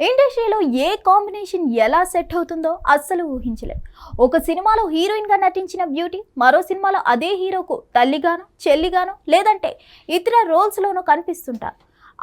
ఇండస్ట్రీలో ఏ కాంబినేషన్ ఎలా సెట్ అవుతుందో అస్సలు ఊహించలేం. ఒక సినిమాలో హీరోయిన్గా నటించిన బ్యూటీ మరో సినిమాలో అదే హీరోకు తల్లిగానో చెల్లిగానో లేదంటే ఇతర రోల్స్లోనూ కనిపిస్తుంటారు.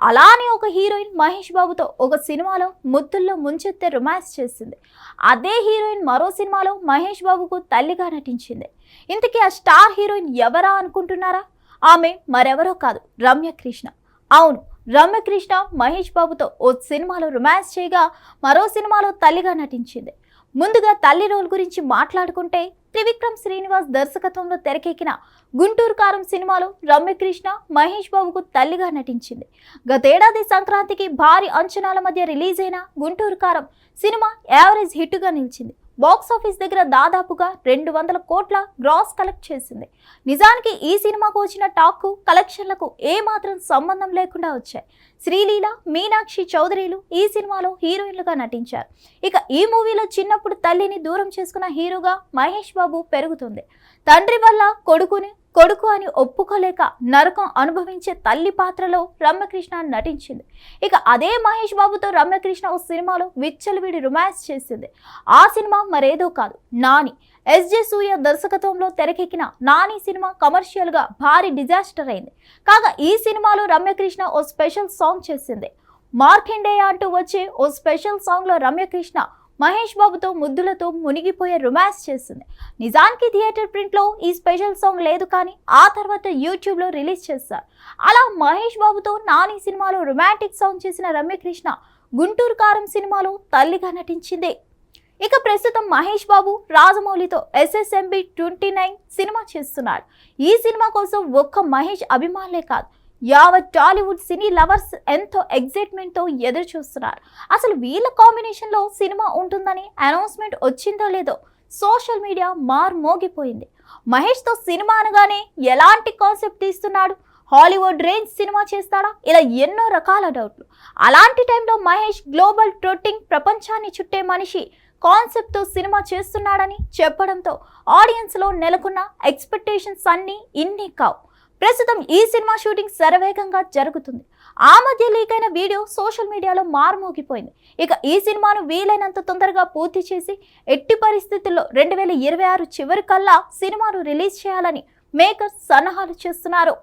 అలానే ఒక హీరోయిన్ మహేష్ బాబుతో ఒక సినిమాలో ముద్దుల్లో ముంచెత్తే రొమాన్స్ చేసింది అదే హీరోయిన్ మరో సినిమాలో మహేష్ బాబుకు తల్లిగా నటించింది. ఇంతకీ ఆ స్టార్ హీరోయిన్ ఎవరా అనుకుంటున్నారా? ఆమె మరెవరో కాదు రమ్యకృష్ణ. అవును రమ్యకృష్ణ మహేష్ బాబుతో ఓ సినిమాలో రొమాన్స్ చేయగా మరో సినిమాలో తల్లిగా నటించింది. ముందుగా తల్లి రోల్ గురించి మాట్లాడుకుంటే త్రివిక్రమ్ శ్రీనివాస్ దర్శకత్వంలో తెరకెక్కిన గుంటూరు కారం సినిమాలో రమ్యకృష్ణ మహేష్ బాబుకు తల్లిగా నటించింది. గతేడాది సంక్రాంతికి భారీ అంచనాల మధ్య రిలీజ్ అయిన గుంటూరు కారం సినిమా యావరేజ్ హిట్గా నిలిచింది. బాక్స్ ఆఫీస్ దగ్గర దాదాపుగా రెండు వందల కోట్ల గ్రాస్ కలెక్ట్ చేసింది. నిజానికి ఈ సినిమాకు వచ్చిన టాక్కు కలెక్షన్లకు ఏమాత్రం సంబంధం లేకుండా వచ్చాయి. శ్రీలీల మీనాక్షి చౌదరిలు ఈ సినిమాలో హీరోయిన్లుగా నటించారు. ఇక ఈ మూవీలో చిన్నప్పుడు తల్లిని దూరం చేసుకున్న హీరోగా మహేష్ బాబు పెరుగుతుంది. తండ్రి వల్ల కొడుకుని కొడుకు అని ఒప్పుకోలేక నరకం అనుభవించే తల్లి పాత్రలో రమ్యకృష్ణ నటించింది. ఇక అదే మహేష్ బాబుతో రమ్యకృష్ణ ఓ సినిమాలో విచ్చలవిడి రొమాన్స్ చేసింది. ఆ సినిమా మరేదో కాదు నాని. ఎస్జే సూర్య దర్శకత్వంలో తెరకెక్కిన నాని సినిమా కమర్షియల్గా భారీ డిజాస్టర్ అయింది. కాగా ఈ సినిమాలో రమ్యకృష్ణ ఓ స్పెషల్ సాంగ్ చేసింది. మార్కెండేయ అంటూ వచ్చే ఓ స్పెషల్ సాంగ్లో రమ్యకృష్ణ మహేష్ బాబుతో ముద్దులతో మునిగిపోయే రొమాన్స్ చేసింది నిజానికి థియేటర్ ప్రింట్లో ఈ స్పెషల్ సాంగ్ లేదు కానీ ఆ తర్వాత యూట్యూబ్లో రిలీజ్ చేస్తారు. అలా మహేష్ బాబుతో నాని సినిమాలో రొమాంటిక్ సాంగ్ చేసిన రమ్యకృష్ణ గుంటూరు కారం సినిమాలో తల్లిగా నటించింది. ఇక ప్రస్తుతం మహేష్ బాబు రాజమౌళితో ఎస్ఎస్ఎంబి ట్వంటీ నైన్ సినిమా చేస్తున్నాడు ఈ సినిమా కోసం ఒక్క మహేష్ అభిమానులే కాదు యావత్ టాలీవుడ్ సినీ లవర్స్ ఎంతో ఎగ్జైట్మెంట్తో ఎదురు చూస్తున్నారు. అసలు వీళ్ళ కాంబినేషన్లో సినిమా ఉంటుందని అనౌన్స్మెంట్ వచ్చిందో లేదో సోషల్ మీడియా మార్ మోగిపోయింది. మహేష్తో సినిమా అనగానే ఎలాంటి కాన్సెప్ట్ తీస్తున్నాడు? హాలీవుడ్ రేంజ్ సినిమా చేస్తాడా? ఇలా ఎన్నో రకాల డౌట్లు. అలాంటి టైంలో మహేష్ గ్లోబల్ ట్రోటింగ్ ప్రపంచాన్ని చుట్టే మనిషి కాన్సెప్ట్తో సినిమా చేస్తున్నాడని చెప్పడంతో ఆడియన్స్లో నెలకొన్న ఎక్స్పెక్టేషన్స్ అన్నీ ఇన్ని కావు. ప్రస్తుతం ఈ సినిమా షూటింగ్ శరవేగంగా జరుగుతుంది. ఆ మధ్య లీక్ అయిన వీడియో సోషల్ మీడియాలో మారుమోగిపోయింది. ఇక ఈ సినిమాను వీలైనంత తొందరగా పూర్తి చేసి ఎట్టి పరిస్థితుల్లో రెండు వేల ఇరవై ఆరు చివరి కల్లా సినిమాను రిలీజ్ చేయాలని మేకర్స్ సన్నాహాలు చేస్తున్నారు.